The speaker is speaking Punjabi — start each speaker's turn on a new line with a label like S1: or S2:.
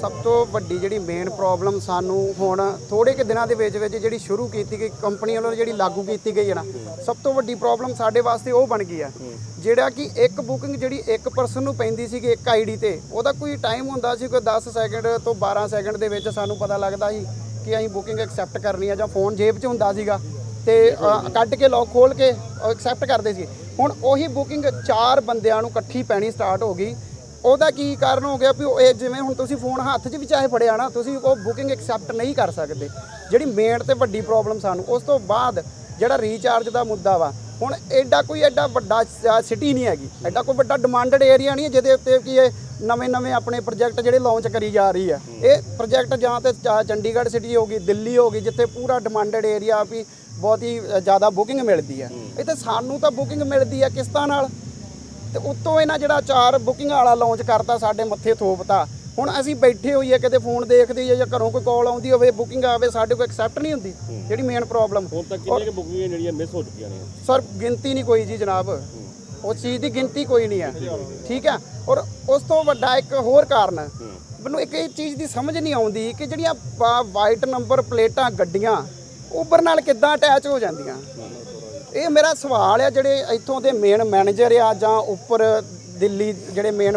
S1: ਸਭ ਤੋਂ ਵੱਡੀ ਜਿਹੜੀ ਮੇਨ ਪ੍ਰੋਬਲਮ ਸਾਨੂੰ ਹੁਣ ਥੋੜੇ ਕਿ ਦਿਨਾਂ ਦੇ ਵਿੱਚ ਵਿੱਚ ਜਿਹੜੀ ਸ਼ੁਰੂ ਕੀਤੀ ਗਈ ਕੰਪਨੀ ਵੱਲੋਂ ਜਿਹੜੀ ਲਾਗੂ ਕੀਤੀ ਗਈ ਹੈ ਨਾ, ਸਭ ਤੋਂ ਵੱਡੀ ਪ੍ਰੋਬਲਮ ਸਾਡੇ ਵਾਸਤੇ ਉਹ ਬਣ ਗਈ ਆ ਜਿਹੜਾ ਕਿ ਇੱਕ ਬੁਕਿੰਗ ਜਿਹੜੀ ਇੱਕ ਪਰਸਨ ਨੂੰ ਪੈਂਦੀ ਸੀਗੀ ਇੱਕ ਆਈਡੀ ਤੇ, ਉਹਦਾ ਕੋਈ ਟਾਈਮ ਹੁੰਦਾ ਸੀ ਕੋਈ 10 ਸੈਕਿੰਡ ਤੋਂ 12 ਸੈਕਿੰਡ ਦੇ ਵਿੱਚ ਸਾਨੂੰ ਪਤਾ ਲੱਗਦਾ ਸੀ ਕਿ ਅਸੀਂ ਬੁਕਿੰਗ ਐਕਸੈਪਟ ਕਰਨੀ ਆ ਜਾਂ ਫੋਨ ਜੇਬ 'ਚ ਹੁੰਦਾ ਸੀਗਾ ਤੇ ਕੱਢ ਕੇ ਲੌਕ ਖੋਲ ਕੇ ਐਕਸੈਪਟ ਕਰਦੇ ਸੀ। ਹੁਣ ਉਹੀ ਬੁਕਿੰਗ ਚਾਰ ਬੰਦਿਆਂ ਨੂੰ ਇਕੱਠੀ ਪੈਣੀ ਸਟਾਰਟ ਹੋ ਗਈ। ਉਹਦਾ ਕੀ ਕਾਰਨ ਹੋ ਗਿਆ ਵੀ ਉਹ ਇਹ ਜਿਵੇਂ ਹੁਣ ਤੁਸੀਂ ਫੋਨ ਹੱਥ 'ਚ ਵੀ ਚਾਹੇ ਫੜਿਆ ਨਾ ਤੁਸੀਂ ਉਹ ਬੁਕਿੰਗ ਐਕਸੈਪਟ ਨਹੀਂ ਕਰ ਸਕਦੇ। ਜਿਹੜੀ ਮੇਨ ਤੇ ਵੱਡੀ ਪ੍ਰੋਬਲਮ ਸਾਨੂੰ ਉਸ ਤੋਂ ਬਾਅਦ ਜਿਹੜਾ ਰੀਚਾਰਜ ਦਾ ਮੁੱਦਾ ਵਾ ਹੁਣ ਐਡਾ ਕੋਈ ਐਡਾ ਵੱਡਾ ਸਿਟੀ ਨਹੀਂ ਹੈਗੀ। ਐਡਾ ਕੋਈ ਵੱਡਾ ਡਿਮਾਂਡਡ ਏਰੀਆ ਨਹੀਂ ਹੈ ਜਿਹਦੇ ਉੱਤੇ ਕੀ ਇਹ ਨਵੇਂ ਨਵੇਂ ਆਪਣੇ ਪ੍ਰੋਜੈਕਟ ਜਿਹੜੇ ਲਾਂਚ ਕਰੀ ਜਾ ਰਹੀ ਆ ਇਹ ਪ੍ਰੋਜੈਕਟ ਜਾਂ ਤੇ ਚੰਡੀਗੜ੍ਹ ਸਿਟੀ ਹੋਗੀ ਦਿੱਲੀ ਹੋਗੀ ਜਿੱਥੇ ਪੂਰਾ ਡਿਮਾਂਡਡ ਏਰੀਆ ਵੀ ਬਹੁਤ ਹੀ ਜ਼ਿਆਦਾ ਬੁਕਿੰਗ ਮਿਲਦੀ ਆ ਇੱਥੇ ਸਾਨੂੰ ਤਾਂ ਬੁਕਿੰਗ ਮਿਲਦੀ ਆ ਕਿਸ਼ਤਾਂ ਨਾਲ। ਤੇ ਉੱਤੋਂ ਇਹਨਾਂ ਜਿਹੜਾ ਚਾਰ ਬੁਕਿੰਗ ਵਾਲਾ ਲਾਂਚ ਕਰਤਾ ਸਾਡੇ ਮੱਥੇ ਥੋਪਤਾ ਹੁਣ ਅਸੀਂ ਬੈਠੇ ਹੋਈਏ ਕਿਤੇ ਫੋਨ ਦੇਖਦੇ ਜਾਂ ਘਰੋਂ ਕੋਈ ਕਾਲ ਆਉਂਦੀ ਹੋਵੇ ਬੁਕਿੰਗ ਆਵੇ ਸਾਡੇ ਕੋਲ ਐਕਸੈਪਟ ਨਹੀਂ ਹੁੰਦੀ ਜਿਹੜੀ ਮੇਨ ਪ੍ਰੋਬਲਮ
S2: ਹੁਣ ਤੱਕ ਕਿੰਨੀਆਂ ਕਿ ਬੁਕਿੰਗਾਂ ਜਿਹੜੀਆਂ ਮਿਸ ਹੋ ਚੁੱਕੀਆਂ ਨੇ?
S1: ਸਰ ਗਿਣਤੀ ਨਹੀਂ ਕੋਈ ਜੀ ਜਨਾਬ। ਉਸ ਚੀਜ਼ ਦੀ ਗਿਣਤੀ ਕੋਈ ਨਹੀਂ ਹੈ। ਠੀਕ ਹੈ? ਔਰ ਉਸ ਤੋਂ ਵੱਡਾ ਇੱਕ ਹੋਰ ਕਾਰਨ ਮੈਨੂੰ ਇੱਕ ਇਹ ਚੀਜ਼ ਦੀ ਸਮਝ ਨਹੀਂ ਆਉਂਦੀ ਕਿ ਜਿਹੜੀਆਂ ਵਾਈਟ ਨੰਬਰ ਪਲੇਟਾਂ ਗੱਡੀਆਂ ਉਬਰ ਨਾਲ ਕਿੱਦਾਂ ਅਟੈਚ ਹੋ ਜਾਂਦੀਆਂ? ਇਹ ਮੇਰਾ ਸਵਾਲ ਆ ਜਿਹੜੇ ਇੱਥੋਂ ਦੇ ਮੇਨ ਮੈਨੇਜਰ ਆ ਜਾਂ ਉੱਪਰ ਦਿੱਲੀ ਜਿਹੜੇ ਮੇਨ